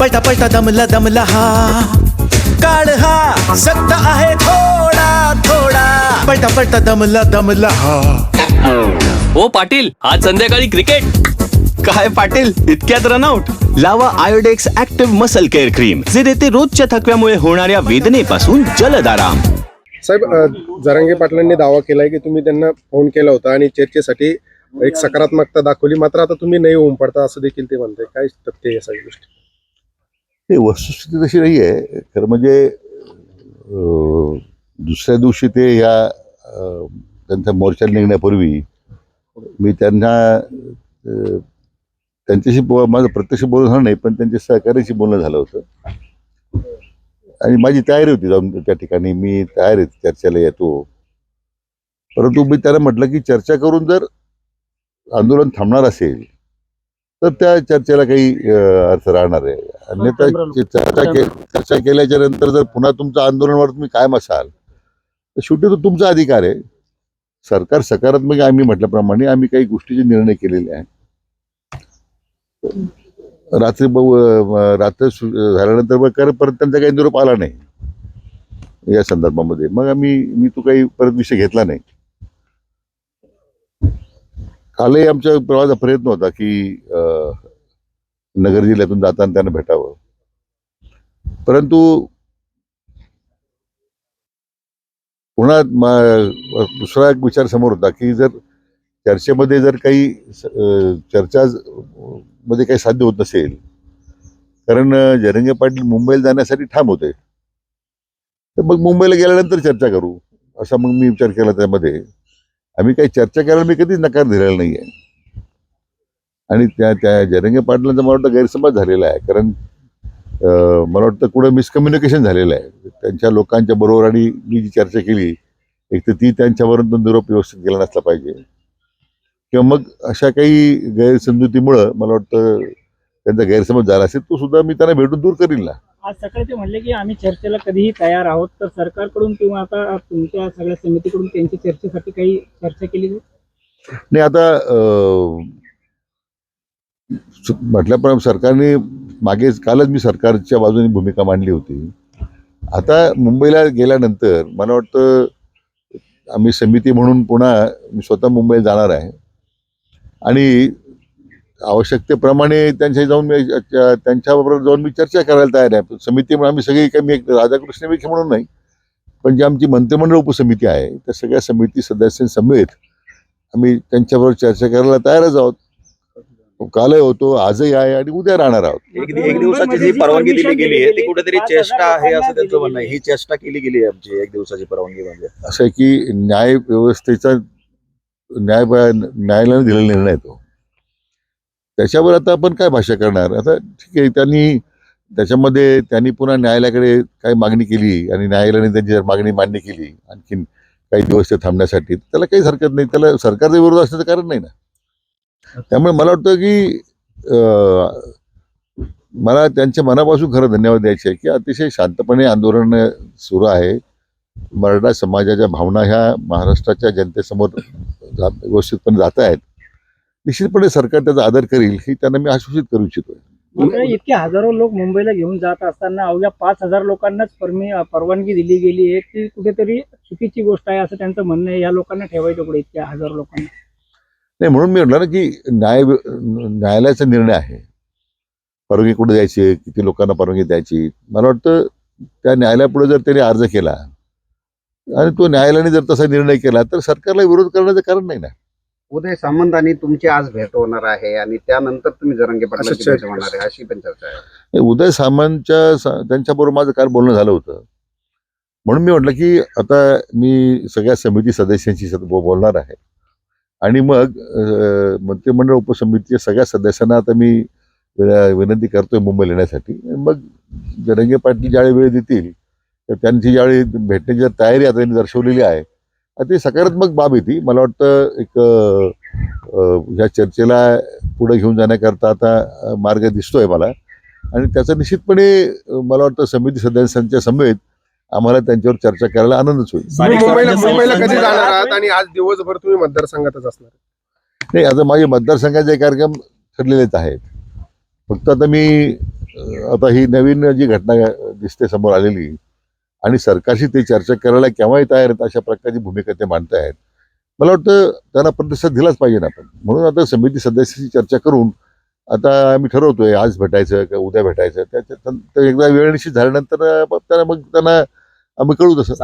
पळता पळता दमला दमला हा. काळ हा सत्ता आहे थोडा थोडा. पळता पळता दमला दमला हा. हो पाटील आज संध्याकाळी क्रिकेट काय पाटील इतक्यात रनआउट लावा Iodex active muscle care cream जे देते रोजच्या थकव्यामुळे होणाऱ्या वेदनेपासून जलद आराम साहेब अ, जरांगे पाटलांनी दावा केलाय की तुम्ही त्यांना फोन केला होता आणि चर्चेसाठी एक सकारात्मकता दाखवली मात्र आता तुम्ही नाही होऊन पडता असं देखील ते म्हणताय. काय तथ्य आहे या सगळ्या गोष्टी? ते वस्तुस्थिती तशी नाही आहे. खरं म्हणजे दुसऱ्या दिवशी ते ह्या त्यांचा मोर्चा निघण्यापूर्वी मी त्यांना त्यांच्याशी बो माझं प्रत्यक्ष बोलणं झालं नाही पण त्यांच्या सहकार्याशी बोलणं झालं होतं. आणि माझी तयारी होती जाऊन त्या ठिकाणी मी तयार आहे चर्चेला येतो. परंतु मी त्याला म्हटलं की चर्चा करून जर आंदोलन थांबणार असेल तर त्या चर्चेला काही अर्थ राहणार आहे. अन्यथा चर्चा के चर्चा केल्याच्यानंतर जर पुन्हा तुमचं आंदोलनावर तुम्ही कायम असाल तर शेवटी तो तुमचा अधिकार आहे. सरकार सकारात्मक आम्ही म्हटल्याप्रमाणे आम्ही काही गोष्टीचे निर्णय केलेले आहे. रात्री रात्र झाल्यानंतर मग कर- परत त्यांचा काही निरोप आला नाही. या संदर्भामध्ये. मग आम्ही मी तो काही परत विषय घेतला नाही. कालही आमच्या प्रवासाचा प्रयत्न होता की नगर जिल्ह्यातून जाताना त्यांना भेटावं. परंतु पुन्हा दुसरा एक विचार समोर होता की जर चर्चेमध्ये जर काही चर्चा मध्ये काही साध्य होत नसेल कारण जरंगे पाटील मुंबईला जाण्यासाठी ठाम होते. तर मग मुंबईला गेल्यानंतर चर्चा करू असा मग मी विचार केला त्यामध्ये. आम्ही काही चर्चा करायला मी कधीच नकार दिलेला नाही आहे आणि त्या त्या जरंगे पाटलांचा मला वाटतं गैरसमज झालेला आहे. कारण मला वाटतं कुठं मिसकम्युनिकेशन झालेलं आहे. त्यांच्या लोकांच्या बरोबर आणि मी जी चर्चा केली एक तर ती त्यांच्यावरून तो निरोप व्यवस्थित केला नसला पाहिजे. किंवा मग अशा काही गैरसमजुतीमुळं मला वाटतं त्यांचा गैरसमज झाला असेल तो सुद्धा मी त्यांना भेटून दूर करील ना. आज सकाळी ते म्हणले की आम्ही चर्चेला कधीही तयार आहोत तर सरकारकडून किंवा आता तुमच्या सगळ्या समितीकडून त्यांची चर्चेसाठी काही चर्चा केली? नाही आता म्हटल्याप्रमाणे सरकारने मागे कालच मी सरकारच्या बाजूने भूमिका मांडली होती. आता मुंबईला गेल्यानंतर मला वाटतं आम्ही समिती म्हणून पुन्हा मी स्वतः मुंबईला जाणार आहे. आणि आवश्यकतेप्रमाणे त्यांच्या जाऊन मी त्यांच्याबरोबर जाऊन मी चर्चा करायला तयार आहे. समिती म्हणून आम्ही सगळी काही मी एक राधाकृष्ण विखे म्हणून नाही पण जी आमची मंत्रिमंडळ उपसमिती आहे त्या सगळ्या समिती सदस्यांसमेत आम्ही त्यांच्याबरोबर चर्चा करायला तयारच आहोत. कालही होतो आजही आहे आणि उद्या राहणार आहोत. एक एक दिवसाची जी परवानगी दिली गेली आहे ती कुठेतरी चेष्टा आहे असं त्यांचं म्हणणं आहे. ही चेष्टा केली गेली आहे आमची एक दिवसाची परवानगी म्हणजे. असं आहे की न्याय व्यवस्थेचा न्याय न्यायालयाने दिलेला निर्णय तो. त्याच्यावर आता आपण काय भाषा करणार? आता ठीक आहे त्यांनी त्याच्यामध्ये त्यांनी पुन्हा न्यायालयाकडे काय मागणी केली आणि न्यायालयाने त्यांची जर मागणी मान्य केली आणखीन काही दिवस ते थांबण्यासाठी त्याला काहीच हरकत नाही. त्याला सरकारचा विरोध असण्याचं कारण नाही ना? त्यामुळे मला वाटतं की मला त्यांच्या मनापासून खरं धन्यवाद द्यायचे आहे की अतिशय शांतपणे आंदोलन सुरू आहे. मराठा समाजाच्या भावना ह्या महाराष्ट्राच्या जनतेसमोर व्यवस्थितपणे जात आहेत. निश्चितपणे सरकार त्याचा आदर करील ही त्यांना मी आश्वासित करू इच्छितो इतके हजारो लोक मुंबईला घेऊन जात असताना अवघ्या पाच हजार लोकांनाच परमी परवानगी दिली गेली आहे ती कुठेतरी चुकीची गोष्ट आहे असं त्यांचं म्हणणं आहे. या लोकांना ठेवायचं पुढे इतक्या हजारो लोकांना? नाही म्हणून मी म्हटलं ना की न्याय न्यायालयाचा निर्णय आहे. परवानगी कुठे द्यायची? किती लोकांना परवानगी द्यायची? मला वाटतं त्या न्यायालयापुढे जर त्यांनी अर्ज केला आणि तो न्यायालयाने जर तसा निर्णय केला तर सरकारला विरोध करण्याचं कारण नाही ना. उदय सामंत आणि तुमची आज भेट होणार आहे आणि त्यानंतर तुम्ही जरंगे भेट चर्चा- होणार आहे अशी पण चर्चा आहे. नाही, उदय सामंतच्या सा- त्यांच्याबरोबर माझं काल बोलणं झालं होतं. म्हणून मी म्हटलं की आता मी सगळ्या समिती सदस्यांशी बोलणार आहे. आणि मग मंत्रिमंडळ उपसमितीच्या सगळ्या सदस्यांना आता मी विनंती करतोय मुंबईला येण्यासाठी. मग जरंगे पाटील ज्यावेळी वेळ देतील तर त्यांची ज्यावेळी भेटण्याची जर तयारी आता त्यांनी दर्शवलेली आहे ती सकारात्मक बाब आहे ती. मला वाटतं एक ह्या चर्चेला पुढे घेऊन जाण्याकरता आता मार्ग दिसतोय मला. आणि त्याचा निश्चितपणे मला वाटतं समिती सदस्यांच्या समेत आम्हाला त्यांच्यावर चर्चा करायला आनंदच होईल. मुंबईला मुंबईला कधी संघ- जाणार आहात? आणि आज दिवसभर तुम्ही मतदारसंघातच असणार. नाही आता माझे मतदारसंघाचे कार्यक्रम ठरलेलेच आहेत. फक्त आता मी आता ही नवीन जी घटना दिसते समोर आलेली आणि सरकारशी ते चर्चा करायला केव्हाही तयार आहेत अशा प्रकारची भूमिका ते मांडतायत मला वाटतं त्यांना प्रतिसाद दिलाच पाहिजे ना आपण. म्हणून आता समिती सदस्याची चर्चा करून आता आम्ही ठरवतोय आज भेटायचं का उद्या भेटायचं. त्याच्यात एकदा वेळ निश्चित झाल्यानंतर त्यांना मग त्यांना आम्ही कळू तसं